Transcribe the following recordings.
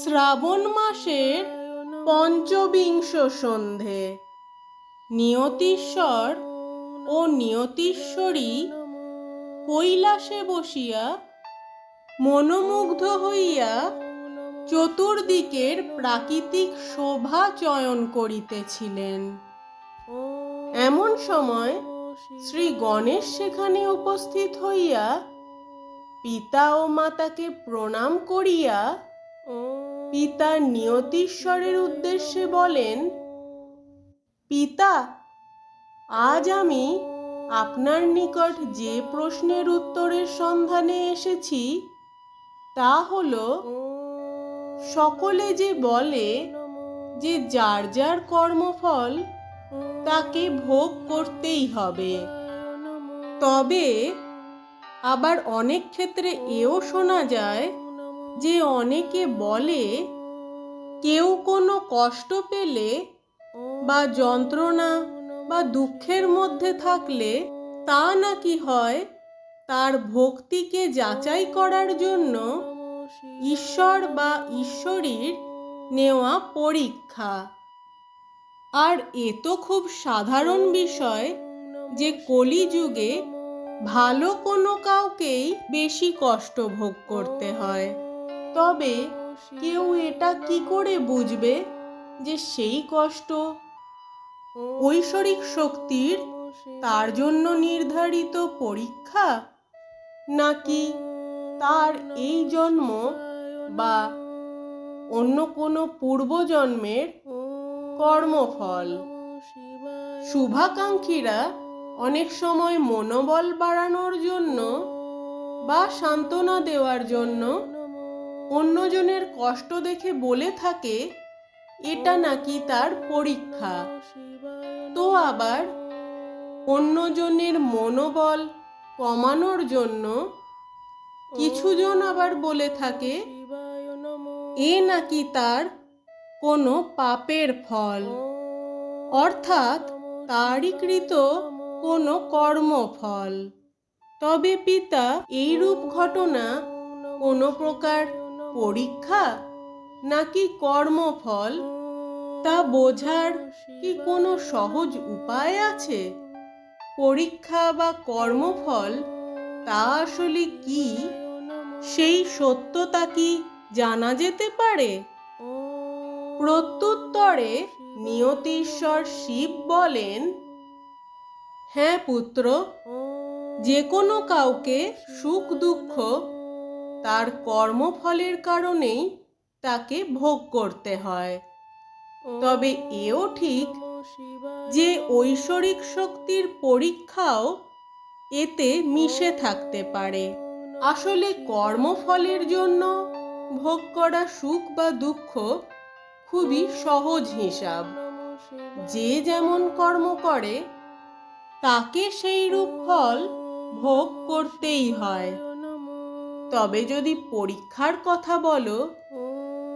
শ্রাবণ মাসের পঞ্চবিংশ সন্ধে। নিয়তীশ্বর ও নিয়তীশ্বরী কৈলাসে বসিয়া মনোমুগ্ধ হইয়া চতুর্দিকের প্রাকৃতিক শোভা চয়ন করিতেছিলেন। এমন সময় শ্রী গণেশ সেখানে উপস্থিত হইয়া পিতা ও মাতাকে প্রণাম করিয়া পিতা নিয়তীশ্বরের উদ্দেশ্যে বলেন, পিতা, আজ আমি আপনার নিকট যে প্রশ্নের উত্তরের সন্ধানে এসেছি, তা হল, সকলে যে বলে যে যার যার কর্মফল তাকে ভোগ করতেই হবে। তবে আবার অনেক ক্ষেত্রে এও শোনা যায় যে অনেকে বলে, কেউ কোনো কষ্ট পেলে বা যন্ত্রণা বা দুঃখের মধ্যে থাকলে তা নাকি হয়? তার ভক্তিকে যাচাই করার জন্য ঈশ্বর বা ঈশ্বরীর নেওয়া পরীক্ষা। আর এ তো খুব সাধারণ বিষয় যে কলিযুগে ভালো কোনো কাউকেই বেশি কষ্ট ভোগ করতে হয়। তবে কেউ এটা কি করে বুঝবে যে সেই কষ্ট ঐশ্বরিক শক্তির তার জন্য নির্ধারিত পরীক্ষা? নাকি তার এই জন্ম বা অন্য কোনো পূর্বজন্মের কর্মফল? শুভাকাঙ্ক্ষীরা অনেক সময় মনোবল বাড়ানোর জন্য বা সান্ত্বনা দেওয়ার জন্য অন্যজনের কষ্ট দেখে বলে থাকে, এটা নাকি তার পরীক্ষা। তো আবার অন্যজনের মনোবল কমানোর জন্য কিছুজন আবার বলে থাকে, এ নাকি তার কোনো পাপের ফল। অর্থাৎ তারই কৃত কোনো কর্মফল। তবে পিতা এইরূপ ঘটনা কোনো প্রকার পরীক্ষা নাকি কর্মফল? তা বোঝার কি কোনো সহজ উপায় আছে? পরীক্ষা বা কর্মফল, তা আসলে কি? সেই সত্যতা কি জানা যেতে পারে? প্রত্যুত্তরে নিয়তীশ্বর শিব বলেন হ্যাঁ পুত্র, যে কোনো কাউকে সুখ দুঃখ তার কর্মফলের কারণেই তাকে ভোগ করতে হয়। তবে এও ঠিক যে ঐশ্বরিক শক্তির পরীক্ষাও এতে মিশে থাকতে পারে। আসলে কর্মফলের জন্য ভোগ করা সুখ বা দুঃখ খুবই সহজ হিসাব। যে যেমন কর্ম করে, তাকে সেই রূপ ফল ভোগ করতেই হয়। তবে যদি পরীক্ষার কথা বলো,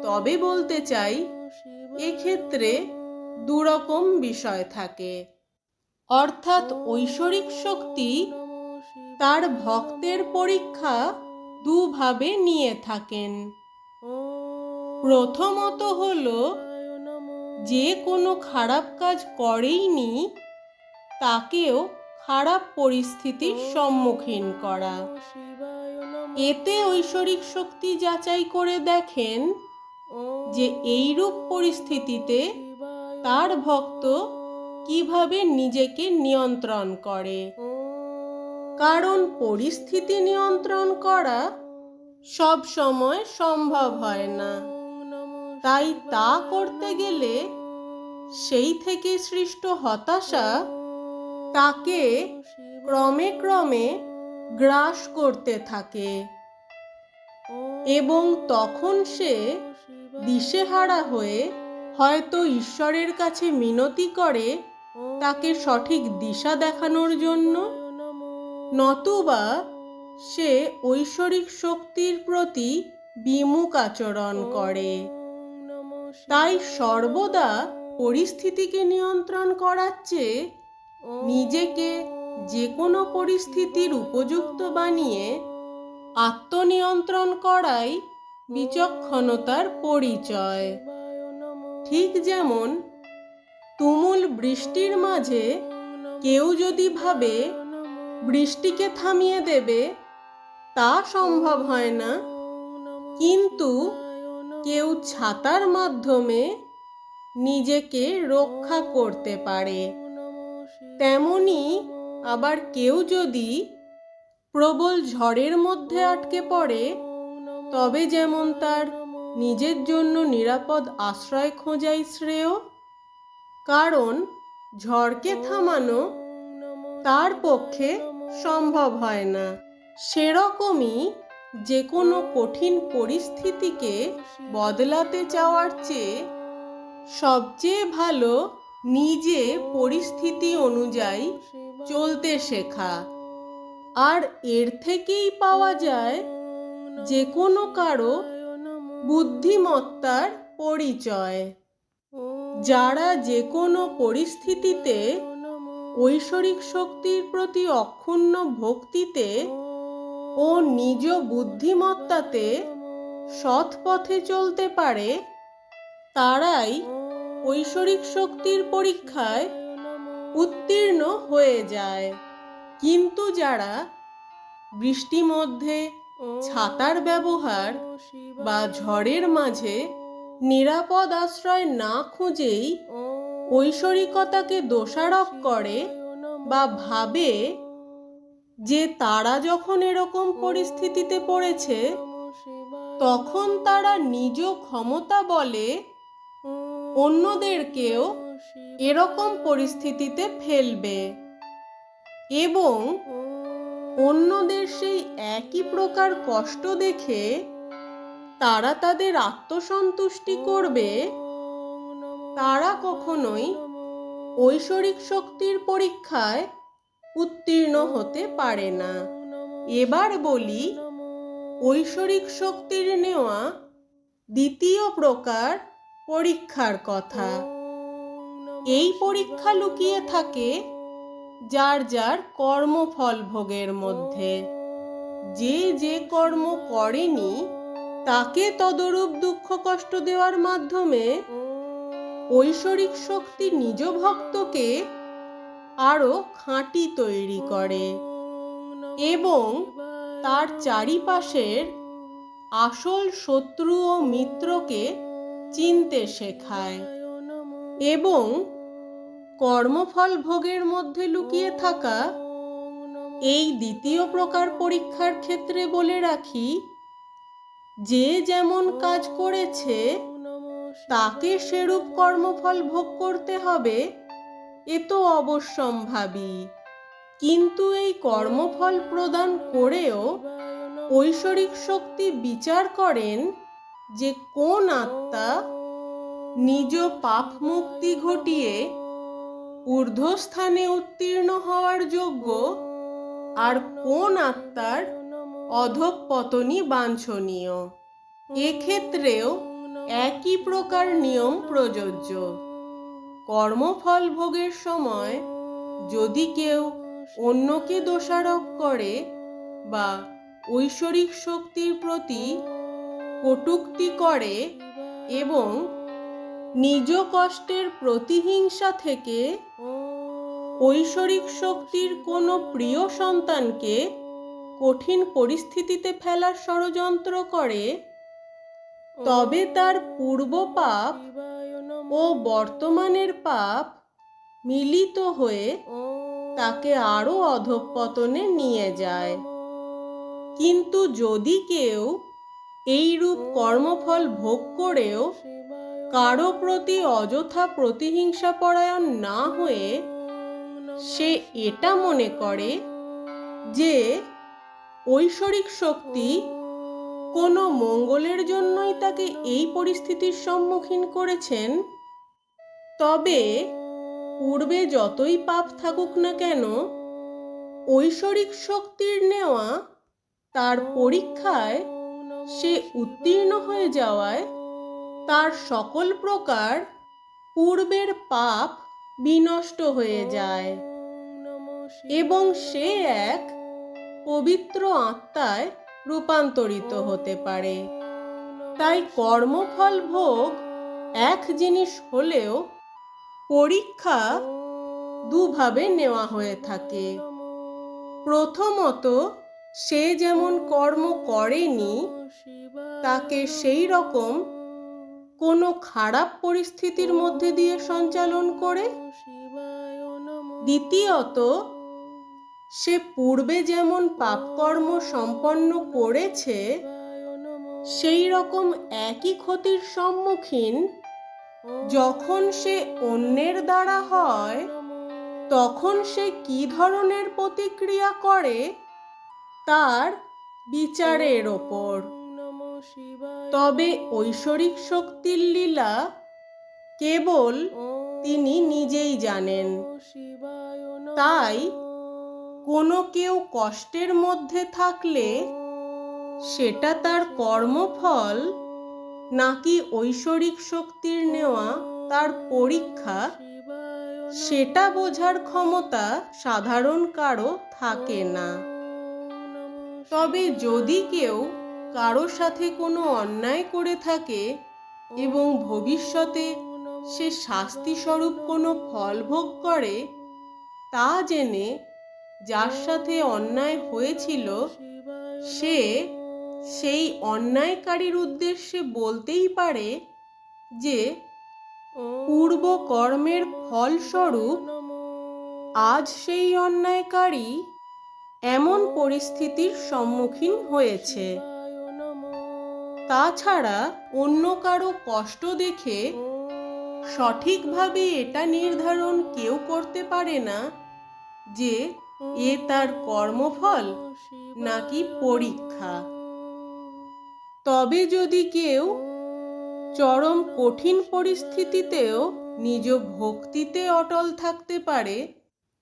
তবে বলতে চাই, এক্ষেত্রে দুরকম বিষয় থাকে। অর্থাৎ ঐশ্বরিক শক্তি তার ভক্তের পরীক্ষা দুভাবে নিয়ে থাকেন। প্রথমত হল, যে কোনো খারাপ কাজ করেইনি, তাকেও খারাপ পরিস্থিতির সম্মুখীন করা। এতে ঐশ্বরিক শক্তি যাচাই করে দেখেন যে এইরূপ পরিস্থিতিতে তার ভক্ত কীভাবে নিজেকে নিয়ন্ত্রণ করে। কারণ পরিস্থিতি নিয়ন্ত্রণ করা সব সময় সম্ভব হয় না। তাই তা করতে গেলে সেই থেকে সৃষ্ট হতাশা তাকে ক্রমে ক্রমে গ্রাস করতে থাকে। এবং তখন সে দিশেহারা হয়ে হয়তো ঈশ্বরের কাছে মিনতি করে তাকে সঠিক দিশা দেখানোর জন্য, নতুবা সে ঐশ্বরিক শক্তির প্রতি বিমুখ আচরণ করে। তাই সর্বদা পরিস্থিতিকে নিয়ন্ত্রণ করার চেয়ে নিজেকে যে কোনো পরিস্থিতির উপযুক্ত বানিয়ে আত্মনিয়ন্ত্রণ করাই বিচক্ষণতার পরিচয়। ঠিক যেমন, তুমুল বৃষ্টির মাঝে কেউ যদি ভাবে, বৃষ্টিকে থামিয়ে দেবে তা সম্ভব হয় না। কিন্তু কেউ ছাতার মাধ্যমে নিজেকে রক্ষা করতে পারে। তেমনি আবার কেউ যদি প্রবল ঝড়ের মধ্যে আটকে পড়ে, তবে যেমন তার নিজের জন্য নিরাপদ আশ্রয় খোঁজাই শ্রেয়। কারণ ঝড়কে থামানো তার পক্ষে সম্ভব হয় না। সেরকমই যে কোনো কঠিন পরিস্থিতিকে বদলাতে চাওয়ার চেয়ে সবচেয়ে ভালো নিজে পরিস্থিতি অনুযায়ী চলতে শেখা। আর এর থেকেই পাওয়া যায় যে কোনো কারও বুদ্ধিমত্তার পরিচয়। যারা যে কোনো পরিস্থিতিতে ঐশ্বরিক শক্তির প্রতি অক্ষুণ্ণ ভক্তিতে ও নিজ বুদ্ধিমত্তাতে সৎ পথে চলতে পারে, তারাই ঐশ্বরিক শক্তির পরীক্ষায় উত্তীর্ণ হয়ে যায়। কিন্তু যারা বৃষ্টি মধ্যে ছাতার ব্যবহার বা ঝড়ের মাঝে নিরাপদ আশ্রয় না খুঁজেই ঐশ্বরিকতাকে দোষারোপ করে বা ভাবে যে তারা যখন এরকম পরিস্থিতিতে পড়েছে, তখন তারা নিজ ক্ষমতা বলে অন্যদেরকেও এরকম পরিস্থিতিতে ফেলবে এবং অন্যদের সেই একই প্রকার কষ্ট দেখে তারা তাদের আত্মসন্তুষ্টি করবে, তারা কখনোই ঐশ্বরিক শক্তির পরীক্ষায় উত্তীর্ণ হতে পারে না। এবার বলি, ঐশ্বরিক শক্তির নেওয়া দ্বিতীয় প্রকার পরীক্ষার কথা। এই পরীক্ষা লুকিয়ে থাকে যার যার কর্মফল ভোগের মধ্যে। যে যে কর্ম করেনি তাকে তদরূপ দুঃখ কষ্ট দেওয়ার মাধ্যমে ঐশ্বরিক শক্তি নিজ ভক্তকে আরও খাঁটি তৈরি করে এবং তার চারিপাশের আসল শত্রু ও মিত্রকে চিনতে শেখায় এবং কর্মফল ভোগের মধ্যে লুকিয়ে থাকা এই দ্বিতীয় প্রকার পরীক্ষার ক্ষেত্রে বলে রাখি, যে যেমন কাজ করেছে, তাকে সেরূপ কর্মফল ভোগ করতে হবে, এ তো অবশ্যম্ভাবী। কিন্তু এই কর্মফল প্রদান করেও ঐশ্বরিক শক্তি বিচার করেন যে কোন আত্মা নিজ পাপ মুক্তি ঘটিয়ে ঊর্ধ্বস্থানে উত্তীর্ণ হওয়ার যোগ্য আর কোন আত্মার অধঃপতনই বাঞ্ছনীয়? এক্ষেত্রেও একই প্রকার নিয়ম প্রযোজ্য। কর্মফল ভোগের সময় যদি কেউ অন্যকে দোষারোপ করে বা ঐশ্বরিক শক্তির প্রতি কটূক্তি করে এবং নিজ কষ্টের প্রতিহিংসা থেকে ঐশ্বরিক শক্তির কোনো প্রিয় সন্তানকে কঠিন পরিস্থিতিতে ফেলার ষড়যন্ত্র করে, তবে তার পূর্ব পাপ ও বর্তমানের পাপ মিলিত হয়ে তাকে আরও অধঃপতনে নিয়ে যায়। কিন্তু যদি কেউ এই রূপ কর্মফল ভোগ করেও কারও প্রতি অযথা প্রতিহিংসা পরায়ণ না হয়ে সে এটা মনে করে যে ঐশ্বরিক শক্তি কোনো মঙ্গলের জন্যই তাকে এই পরিস্থিতির সম্মুখীন করেছেন। তবে পূর্বে যতই পাপ থাকুক না কেন, ঐশ্বরিক শক্তির নেওয়া তার পরীক্ষায় সে উত্তীর্ণ হয়ে যাওয়ায় তার সকল প্রকার পূর্বের পাপ বিনষ্ট হয়ে যায়। এবং সে এক পবিত্র আত্মায় রূপান্তরিত হতে পারে। তাই কর্মফল ভোগ এক জিনিস হলেও পরীক্ষা দুভাবে নেওয়া হয়ে থাকে। প্রথমত, সে যেমন কর্ম করেনি তাকে সেই রকম কোনো খারাপ পরিস্থিতির মধ্যে দিয়ে সঞ্চালন করে। দ্বিতীয়ত, সে পূর্বে যেমন পাপকর্ম সম্পন্ন করেছে, সেই রকম একই ক্ষতির সম্মুখীন যখন সে অন্যের দ্বারা হয়, তখন সে কি ধরনের প্রতিক্রিয়া করে তার বিচারের ওপর। তবে ঐশ্বরিক শক্তির লীলা কেবল তিনি নিজেই জানেন। তাই কোনো কেউ কষ্টের মধ্যে থাকলে সেটা তার কর্মফল নাকি ঐশ্বরিক শক্তির নেওয়া তার পরীক্ষা সেটা বোঝার ক্ষমতা সাধারণ কারও থাকে না। তবে যদি কেউ কারও সাথে কোনো অন্যায় করে থাকে এবং ভবিষ্যতে সে শাস্তি স্বরূপ কোনো ফল ভোগ করে, তা জেনে যার সাথে অন্যায় হয়েছিল, সে সেই অন্যায়কারীর উদ্দেশ্যে বলতেই পারে যে, পূর্ব কর্মের ফলস্বরূপ আজ সেই অন্যায়কারী এমন পরিস্থিতির সম্মুখীন হয়েছে। তাছাড়া অন্য কারও কষ্ট দেখে সঠিকভাবে এটা নির্ধারণ কেউ করতে পারে না যে এ তার কর্মফল নাকি পরীক্ষা। তবে যদি কেউ চরম কঠিন পরিস্থিতিতেও নিজ ভক্তিতে অটল থাকতে পারে,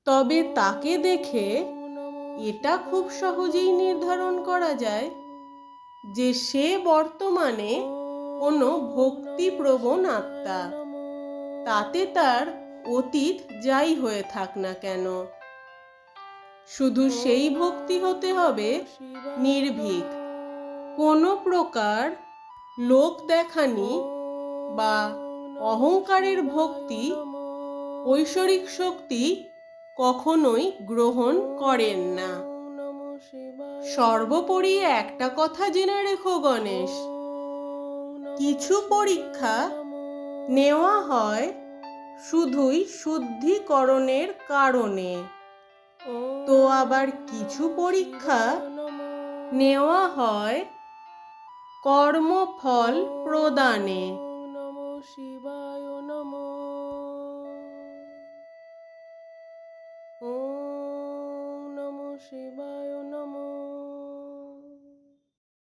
তবে তাকে দেখে এটা খুব সহজেই নির্ধারণ করা যায়। যে সে বর্তমানে কোনো ভক্তিপ্রবণ আত্মা। তাতে তার অতীত যাই হয়ে থাক না কেন। শুধু সেই ভক্তি হতে হবে নির্ভীক। কোনো প্রকার লোক দেখানি বা অহংকারের ভক্তি, ঐশ্বরিক শক্তি কখনোই গ্রহণ করেন না। সর্বোপরি একটা কথা জেনে রেখো, গণেশ। কিছু পরীক্ষা নেওয়া হয় শুধুই শুদ্ধিকরণের কারণে। তো আবার কিছু পরীক্ষা নেওয়া হয় কর্মফল প্রদানে।